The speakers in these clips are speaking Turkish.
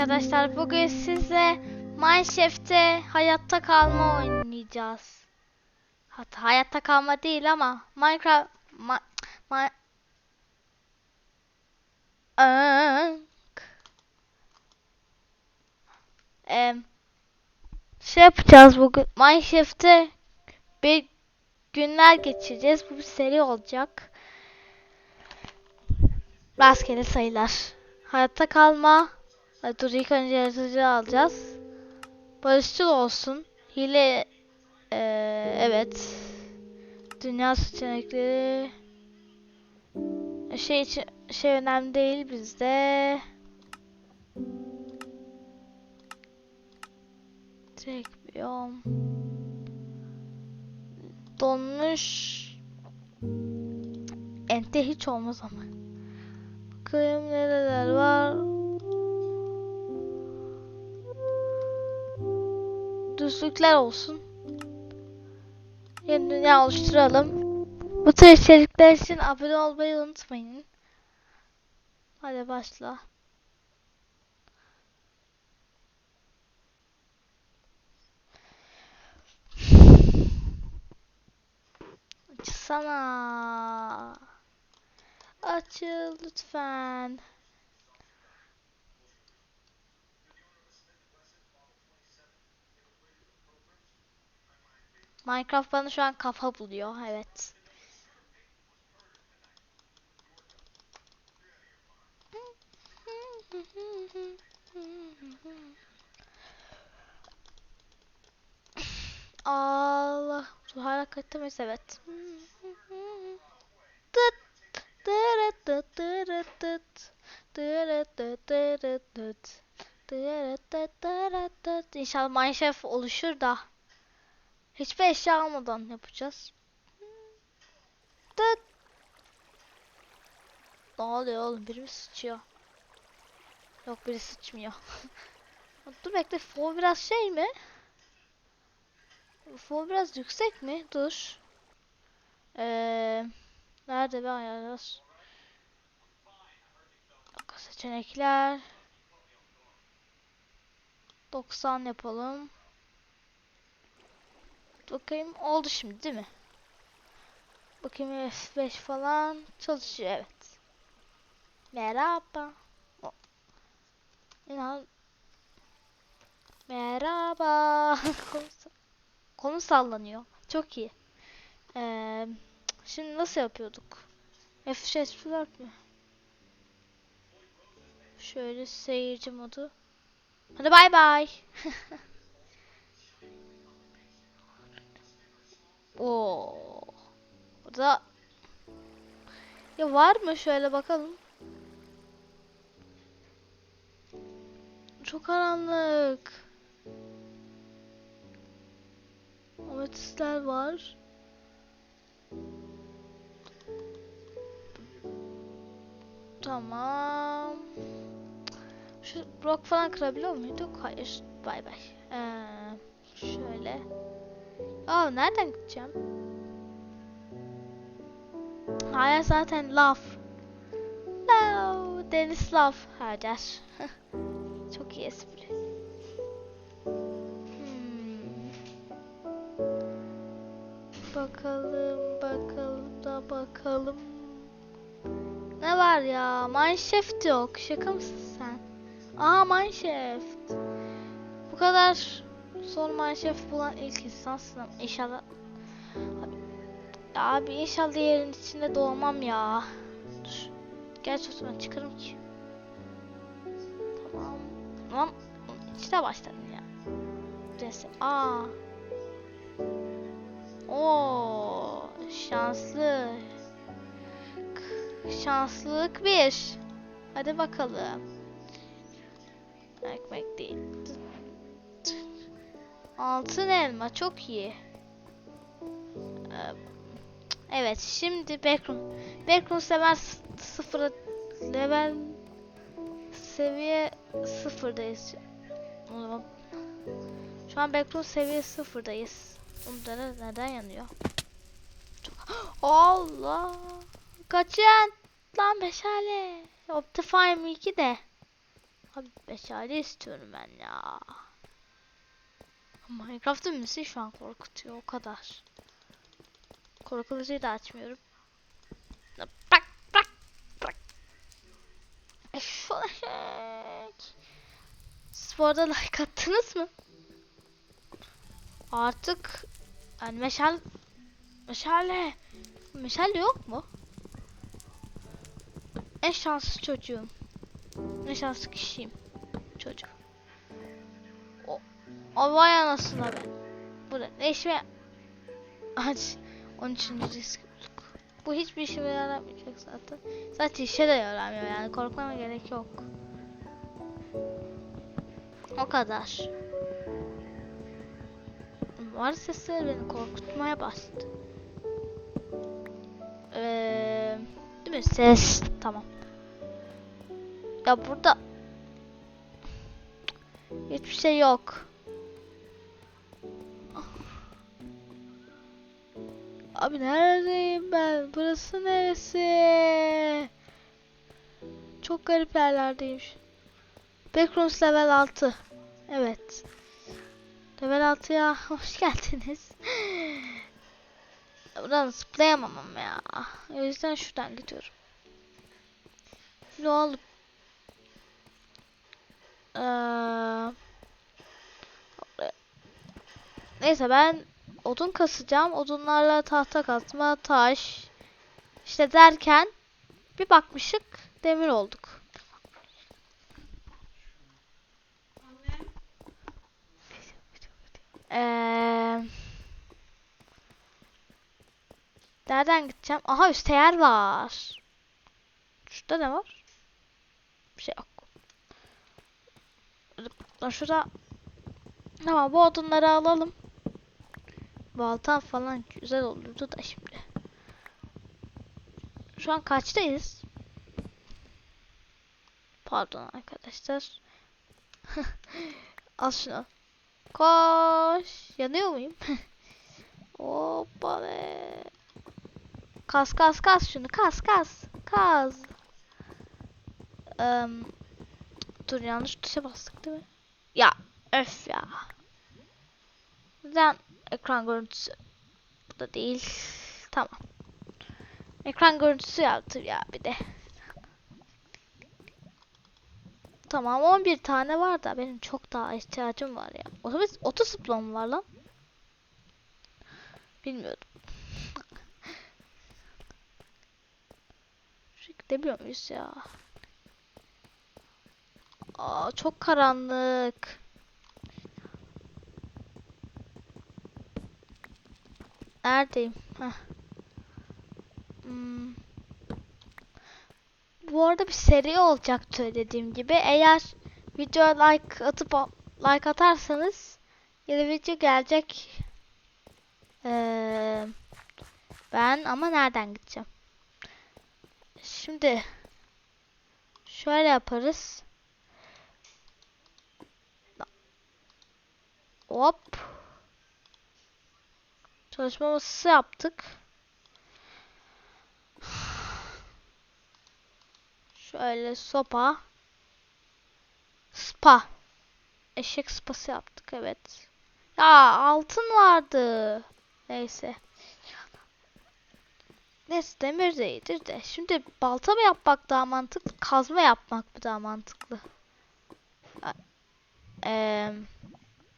arkadaşlar. Bugün size Mineshaft'te hayatta kalma oynayacağız. Hatta hayatta kalma değil ama Minecraft ma, ma. Em, şey yapacağız bugün. Mineshaft'te bir günler geçireceğiz. Bu bir seri olacak. Rastgele sayılar. Hayatta kalma. Ay, Dur ilk önce yaratıcı alacağız. Barışçıl olsun. Hile eee, evet. Dünya seçenekleri şey için şey önemli değil bizde. Tek biyom. Donmuş. Ente hiç olmaz ama. Bakayım nereler var. Düzlükler olsun. Yeni dünya oluşturalım. Bu tür içerikler için abone olmayı unutmayın. Hadi başla. Açsana. Açıl lütfen. Minecraft bana şu an kafa buluyor. Evet. Allah. Evet. Tırıt tıt tırıt tıt. İnşallah Minecraft oluşur da. Hiçbir eşya almadan yapacağız. Tıt. Ne oluyor oğlum? Biri mi sıçıyor? Yok biri sıçmıyor. Dur bekle. Fo biraz şey mi? Fo biraz yüksek mi? Dur. Eee nerede be ayarlar? Seçenekler. 90 yapalım. Bakayım oldu şimdi değil mi? Bakayım F5 falan çalışıyor evet. Merhaba. İnan. Merhaba. konu, sa- konu sallanıyor. Çok iyi. Ee, şimdi nasıl yapıyorduk? F5 4 mü? Şöyle seyirci modu. Hadi bay bay. Oo. Burada ya var mı şöyle bakalım. Çok karanlık. Ametistler var. Tamam. Şu blok falan kırabiliyor muyduk? Hayır. Bay bay. Ee, şöyle. Aa nereden gideceğim? Hayır zaten laf. No, deniz laf. Hacer. Çok iyi espri. Hmm. Bakalım, bakalım da bakalım. Ne var ya? Mineshaft yok. Şaka mısın sen? Aa Mineshaft. Bu kadar son Mineshaft bulan ilk insansın. İnşallah. Abi, inşallah yerin içinde doğmam ya. Dur. Gerçi o çıkarım ki. Tamam. Tamam. İçine başladın ya. Neyse. Aa. Oo, şanslı. Şanslılık bir. Hadi bakalım. Ekmek değil. Altın elma çok iyi. Ee, Evet şimdi backroom. Backroom level sıfır level seviye sıfırdayız. Şu an backroom seviye sıfırdayız. Bunları neden yanıyor? Allah! Kaçın! Lan meşale! Optifine 2 de. Abi meşale istiyorum ben ya. Minecraft'ın müziği şu an korkutuyor o kadar. Korkutucuyu da açmıyorum. Bırak bırak bırak. Eşek. Siz like attınız mı? Artık yani meşal meşale meşale yok mu? En şanslı çocuğum. En şanslı kişiyim. Çocuk. Vay anasına ben. Bu ne? Ne işime... Hadi. 13. risk bulduk. Bu hiçbir işime yaramayacak zaten. Zaten işe de yaramıyor yani. Korkmama gerek yok. O kadar. Var sesleri beni korkutmaya başladı. Ee, değil mi? Ses. Tamam. Ya burada hiçbir şey yok. Abi neredeyim ben? Burası neresi? Çok garip yerlerdeyim. Backrooms level 6. Evet. Level 6'ya hoş geldiniz. Buradan zıplayamam ama ya. O yüzden şuradan gidiyorum. Ne oldu? Ee, neyse ben odun kasacağım. Odunlarla tahta kasma, taş. İşte derken bir bakmışık demir olduk. Ee, nereden gideceğim? Aha üstte yer var. Şurada ne var? Bir şey yok. Şurada Tamam bu odunları alalım. Balta falan güzel olurdu da şimdi. Şu an kaçtayız? Pardon arkadaşlar. Al şunu. Koş. Yanıyor muyum? Hoppa be. Kas kas kas şunu. Kas kas. Kas. Em, dur yanlış tuşa bastık değil mi? Ya öf ya. Neden ekran görüntüsü bu da değil. Tamam. Ekran görüntüsü yaptı ya bir de. Tamam 11 tane var da benim çok daha ihtiyacım var ya. Otobüs otosiplo mu var lan? Bilmiyordum. Şuraya gidebiliyor muyuz ya? Aa çok karanlık. Neredeyim? Heh. Hmm. Bu arada bir seri olacaktı dediğim gibi. Eğer videoya like atıp like atarsanız yeni video gelecek. Ee, ben ama nereden gideceğim? Şimdi şöyle yaparız. Hop. Çalışma masası yaptık. Şöyle sopa. Spa. Eşek spası yaptık evet. Ya altın vardı. Neyse. Neyse demir de iyidir de. Şimdi balta mı yapmak daha mantıklı? Kazma yapmak mı daha mantıklı? Eee...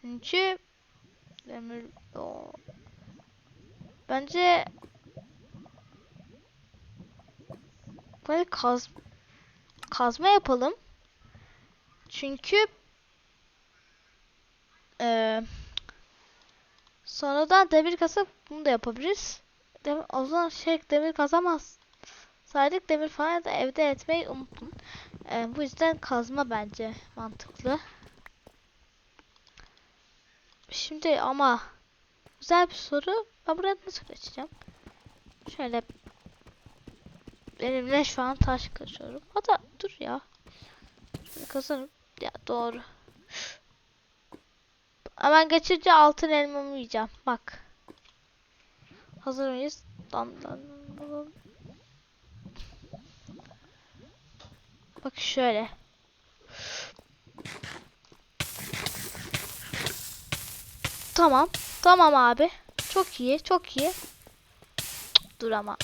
Çünkü demir o bence böyle kaz kazma yapalım. Çünkü eee sonradan demir kasıp bunu da yapabiliriz. Demir, o zaman şey demir kazamaz. Saydık demir falan da evde etmeyi unutun. Eee, bu yüzden kazma bence mantıklı. Şimdi ama Güzel bir soru. Ben buraya nasıl kaçacağım? Şöyle benimle şu an taş kaçıyorum. Hatta dur ya. Şunu kazanım. Ya doğru. Hemen geçince altın elmamı yiyeceğim. Bak. Hazır mıyız? Dan dan. Bak şöyle. Tamam. Tamam abi. Çok iyi. Çok iyi. Dur ama.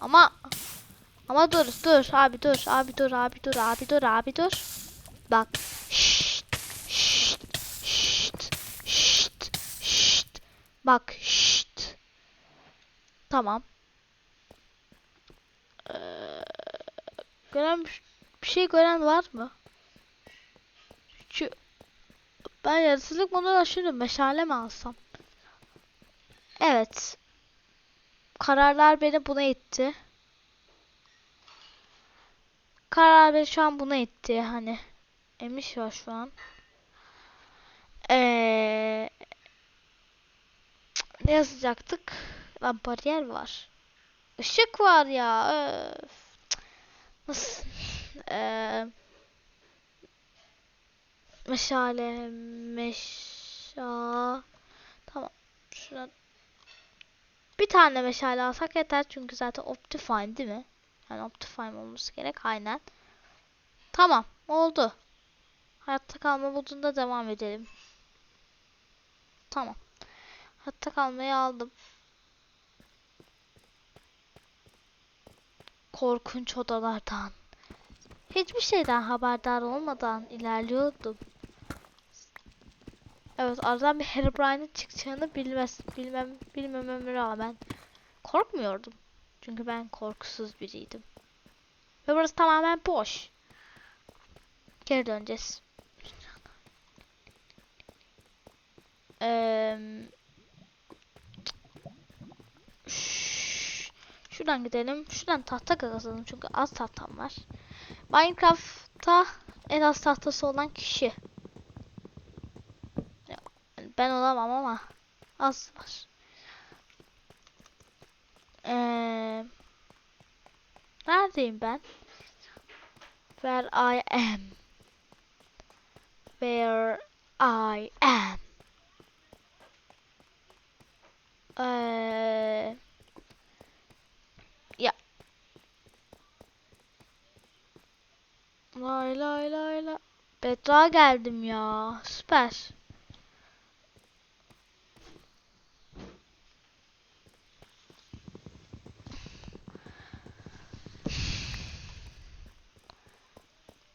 Ama ama dur dur abi dur abi dur abi dur abi dur abi dur. Bak. Şşt, şşt, şşt, şşt, şşt. Bak şşt. Tamam. Ee, gören bir şey gören var mı? Şu ben yaratıcılık modunu aşırım. Meşale mi alsam? Evet. Kararlar beni buna itti. Karar beni şu an buna itti. Hani emiş var şu an. Ee, ne yazacaktık? Lan bariyer var. Işık var ya. Öf. Nasıl? Ee, meşale, meşa. Tamam. Şuna bir tane meşale alsak yeter çünkü zaten Optifine değil mi? Yani Optifine olması gerek aynen. Tamam oldu. Hayatta kalma modunda devam edelim. Tamam. Hayatta kalmayı aldım. Korkunç odalardan. Hiçbir şeyden haberdar olmadan ilerliyordum. Evet aradan bir Herobrine'in çıkacağını bilmez, bilmem, bilmememe rağmen korkmuyordum. Çünkü ben korkusuz biriydim. Ve burası tamamen boş. Geri döneceğiz. Şş, Şuradan gidelim. Şuradan tahta kazalım çünkü az tahtam var. Minecraft'ta en az tahtası olan kişi. Ben olamam ama az var. Ee, neredeyim ben? Where I am. Where I am. Ee, ya. Lay lay lay lay. Bedrock'a geldim ya. Süper.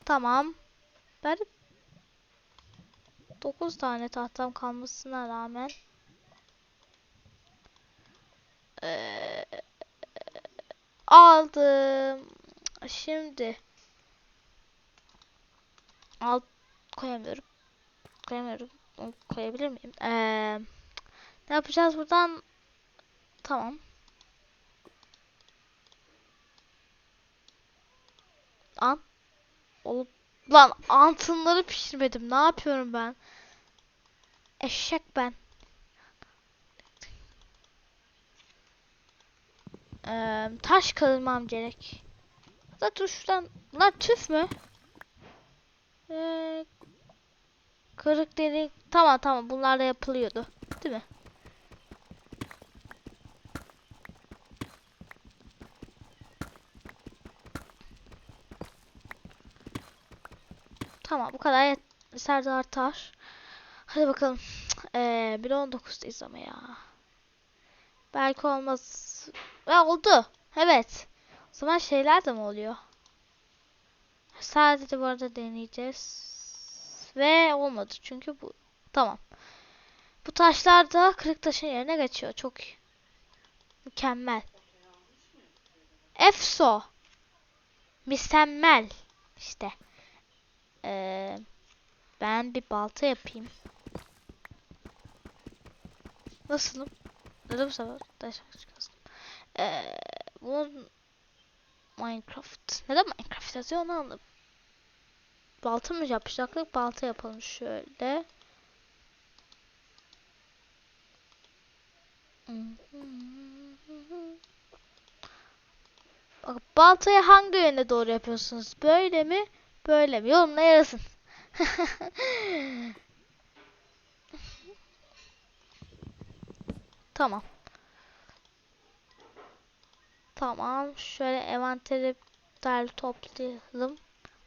Tamam. Ben 9 tane tahtam kalmasına rağmen eee, aldım. Şimdi al koyamıyorum. Koyamıyorum. Koyabilir miyim? Eee, ne yapacağız buradan? Tamam. An. Olup lan altınları pişirmedim. Ne yapıyorum ben? Eşek ben. Eee, taş kazmam gerek. Dur şuradan. Lan tüf mü? Eee, kırık delik. Tamam tamam bunlar da yapılıyordu. Değil mi? Tamam bu kadar yeter de artar. Hadi bakalım. Eee 1.19'dayız ama ya. Belki olmaz. Ya oldu. Evet. O zaman şeyler de mi oluyor? Sadece bu arada deneyeceğiz. Ve olmadı çünkü bu. Tamam. Bu taşlar da kırık taşın yerine geçiyor. Çok iyi. Mükemmel. Efso. Mükemmel. İşte. Ee, ben bir balta yapayım. Nasılım? Neden bu sefer? Ee, bunun Minecraft. Neden Minecraft yazıyor onu anladım. Balta mı yapacaktık? Balta yapalım şöyle. Bak baltayı hangi yöne doğru yapıyorsunuz? Böyle mi? Böyle mi? Yorumla yazın. Tamam. Tamam. Şöyle envanteri derli toplayalım.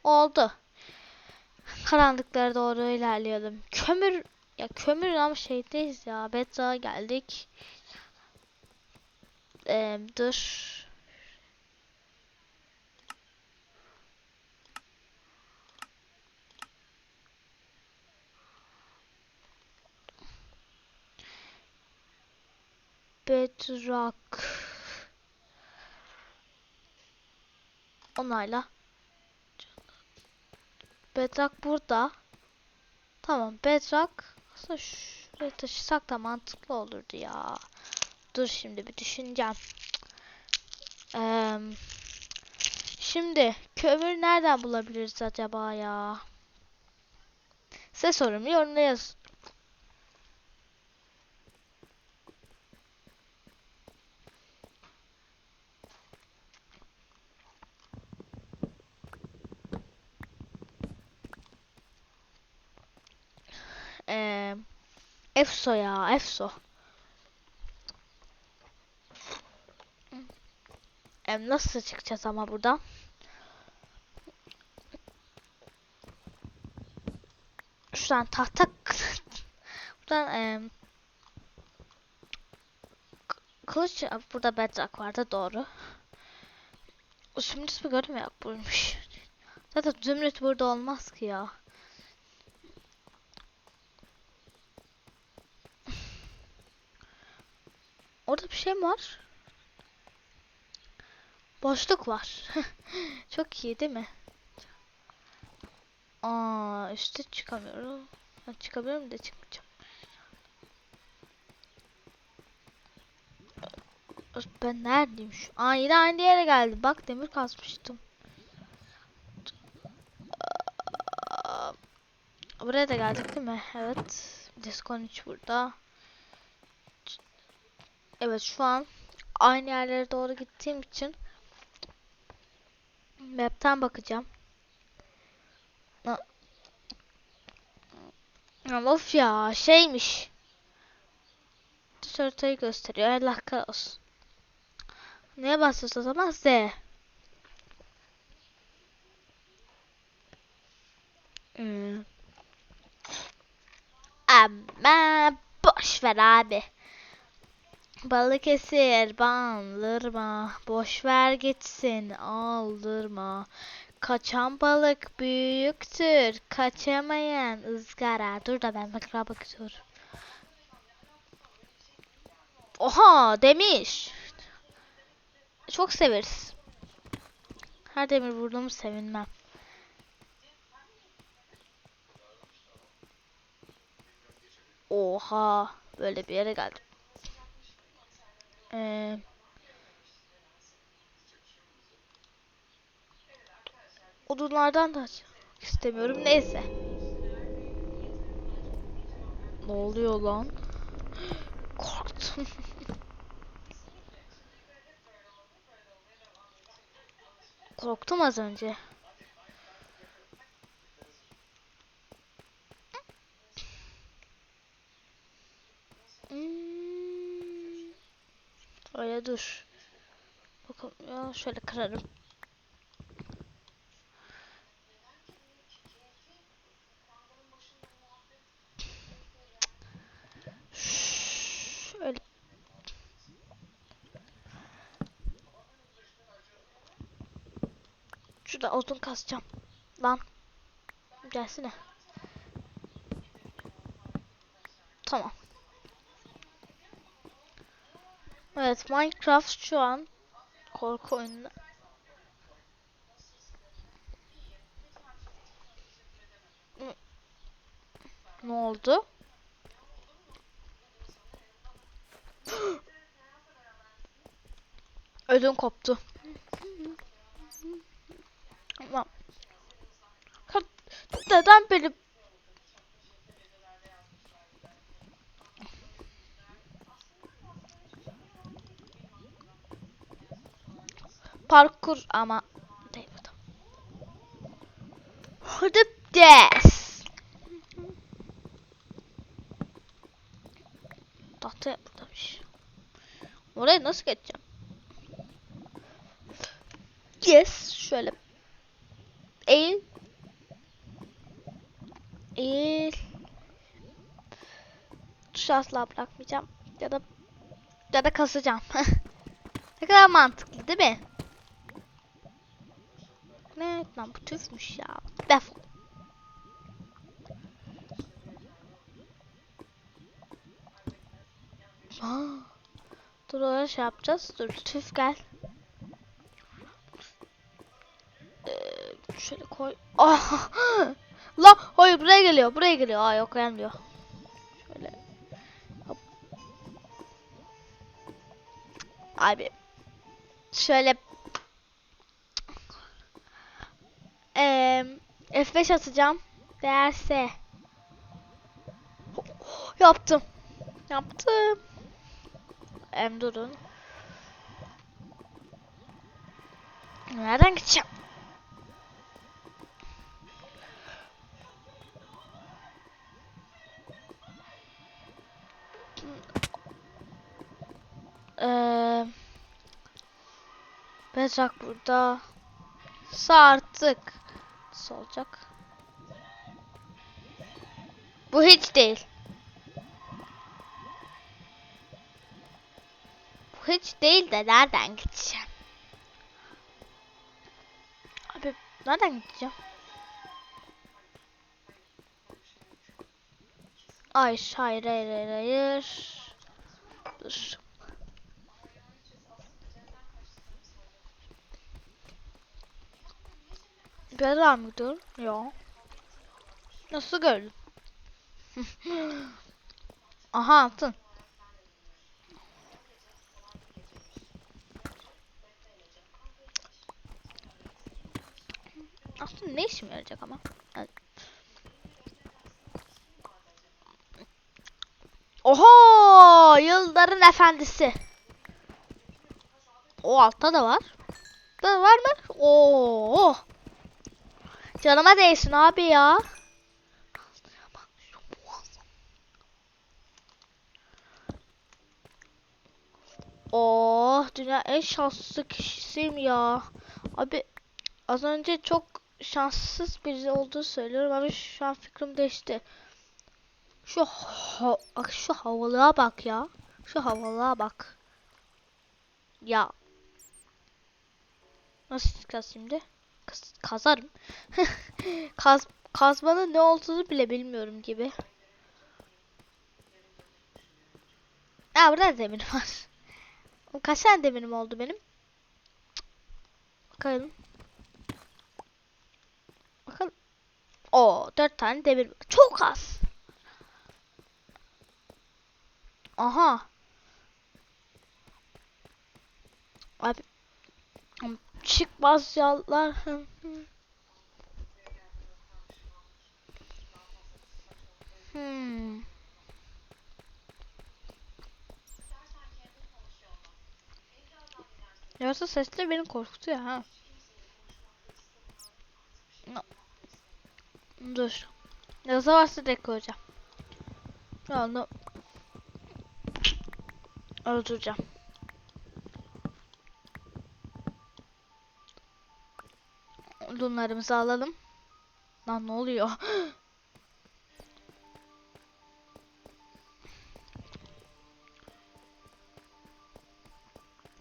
Oldu. Karanlıklara doğru ilerleyelim. Kömür ya kömür ama şeydeyiz ya. Bedrock'a geldik. Ee, dur. Bedrock. Onayla. Bedrock burada. Tamam Bedrock. Aslında şuraya taşısak da mantıklı olurdu ya. Dur şimdi bir düşüneceğim. Eee, şimdi kömür nereden bulabiliriz acaba ya? Size sorumu yorumlara yazın. Eee Efso ya Efso. Em nasıl çıkacağız ama buradan? Şuradan tahta buradan em, kılıç burada bedrock vardı doğru. Zümrüt mü gördüm ya buymuş. Zaten zümrüt burada olmaz ki ya. Orada bir şey mi var? Boşluk var. Çok iyi değil mi? Aa, üstte çıkamıyorum. Ha, çıkabiliyorum da çıkmayacağım. Ben neredeyim şu? Aa yine aynı yere geldim. Bak demir kazmıştım. Aa, Buraya da geldik değil mi? Evet. Discon 3 burada. Evet şu an aynı yerlere doğru gittiğim için map'ten bakacağım. Of ya şeymiş. Dış haritayı gösteriyor. Allah kahretsin. Neye basıyoruz o zaman? Z. Hmm. Ama boş ver abi. Balıkesir bandırma. Boş ver gitsin aldırma. Kaçan balık büyüktür. Kaçamayan ızgara. Dur da ben bakıra bakıyorum. Oha demir. Çok severiz. Her demir vurduğumu sevinmem. Oha. Böyle bir yere geldim. Ee, odunlardan da istemiyorum. Neyse. Ne oluyor lan? Korktum. Korktum az önce. Hmm. Öyle dur. Bakalım ya şöyle kırarım. Şöyle. Şurada odun kasacağım. Lan. Gelsene. Tamam. Evet Minecraft şu an korku oyunu. Ne oldu? Ödüm koptu. Ama Ka- neden beni parkur ama değil bu da. Hadi des. Tahta buradaymış. Oraya nasıl geçeceğim? Yes, şöyle. Eğil. Eğil. tuşu asla bırakmayacağım. Ya da ya da kasacağım. ne kadar mantıklı değil mi? Ne lan bu tüfmüş ya. Defol. Aa, dur öyle şey yapacağız. Dur tüf gel. Ee, şöyle koy. Ah! La hayır buraya geliyor. Buraya geliyor. Aa yok gelmiyor. Şöyle. Hop. Abi. Şöyle. Eee F5 atacağım. Değerse. Yaptım. Yaptım. Em durun. Nereden gideceğim? Eee Bedrock burada. Sağ artık. Nasıl olacak? Bu hiç değil. Bu hiç değil de nereden gideceğim? Abi nereden gideceğim? Hayır, hayır, hayır, hayır. Dur. Bedrock mı gidiyorum? Yok. Nasıl gördüm? Aha altın. Aslında ne işime yarayacak ama? Oho! Yılların efendisi. O altta da var. Da var mı? Oo! Canıma değsin abi ya. Oh, dünya en şanslı kişisiyim ya. Abi az önce çok şanssız biri olduğu söylüyorum ama şu an fikrim değişti. Şu ha şu havalığa bak ya. Şu havalığa bak. Ya. Nasıl kaz şimdi? Kaz kazarım. Kaz kazmanın ne olduğunu bile bilmiyorum gibi. Aa burada da demir var. Kaç tane demirim oldu benim? Bakalım. Bakalım. O dört tane demir. Çok az. Aha. Abi. Çıkmaz yollar. Hmm. Yoksa sesler beni korkutuyor ha. No. Dur. Yazı varsa direkt koyacağım. Onu öldüreceğim. Bunlarımızı alalım. Lan ne oluyor?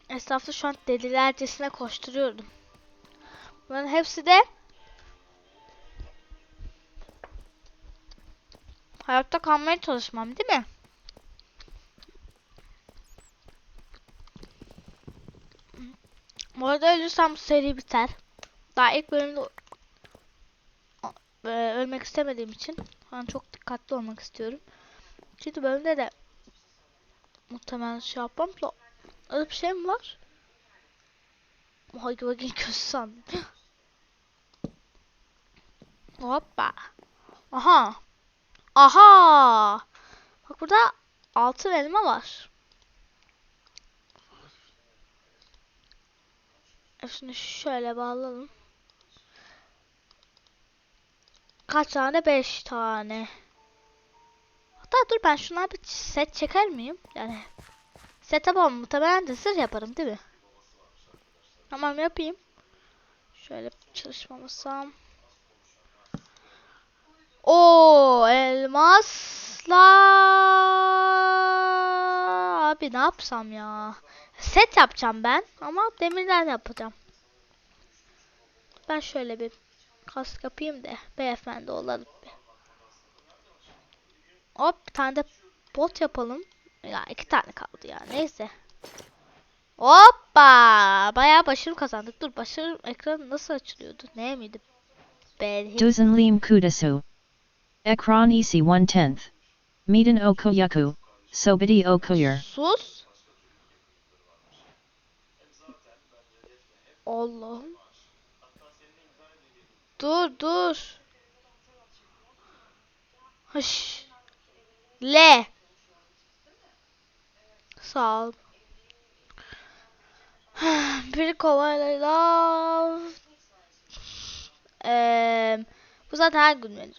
Etrafta şu an delilercesine koşturuyordum. Bunların hepsi de hayatta kalmaya çalışmam değil mi? Bu arada ölürsem bu seri biter. Daha ilk bölümde e, ölmek istemediğim için an çok dikkatli olmak istiyorum. Çünkü bölümde de muhtemelen şey yapmam öyle bir şey mi var? Hadi bakayım kötü sandım. Hoppa. Aha. Aha. Bak burada altın elma var. Şimdi şöyle bağlayalım. Kaç tane? 5 tane. Hatta dur ben şunlar bir set çeker miyim? Yani set yapamam muhtemelen de zırh yaparım değil mi? Tamam yapayım. Şöyle çalışmamasam. O elmaslar. Abi ne yapsam ya? Set yapacağım ben ama demirden yapacağım. Ben şöyle bir kask yapayım da beyefendi olalım bir. Hop bir tane de bot yapalım. Ya iki tane kaldı ya neyse. Hoppa! Bayağı başarı kazandık. Dur başarı ekranı nasıl açılıyordu? Ne miydi? Belki. Duzenlim Kudasu. Ekran isi one tenth. Medan Okoyaku. Sobiti Okoyer. Sus. Allah'ım. Dur dur. Hış. L. Sağ ol. Bir kovayla Eee bu zaten her gün benim.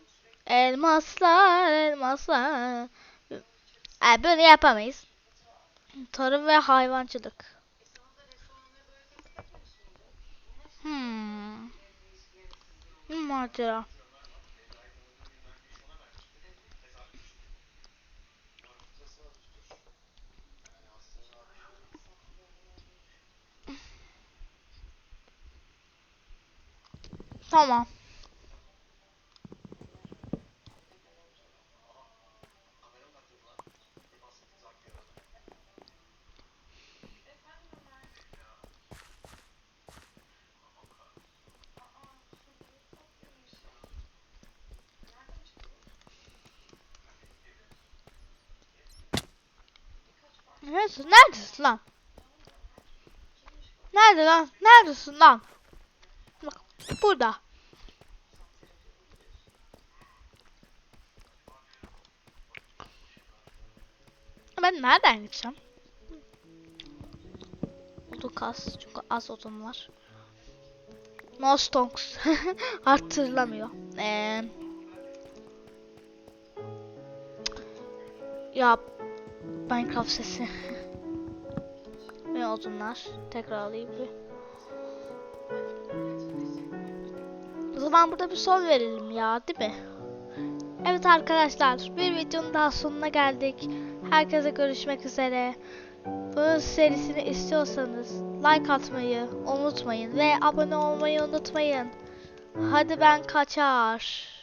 Elmaslar, elmaslar. E, böyle yapamayız. Tarım ve hayvancılık. Hmm. Hmm, Macera. Tamam. Neredesin? Neredesin lan? Nerede lan? Neredesin lan? Bak burada. Ben nereden gideceğim? Odun kas çünkü az odun var. No stonks. Arttırılamıyor. Ee, ya Minecraft sesi. Ve odunlar. Tekrar alayım bir. O zaman burada bir son verelim ya değil mi? Evet arkadaşlar bir videonun daha sonuna geldik. Herkese görüşmek üzere. Bu serisini istiyorsanız like atmayı unutmayın ve abone olmayı unutmayın. Hadi ben kaçar.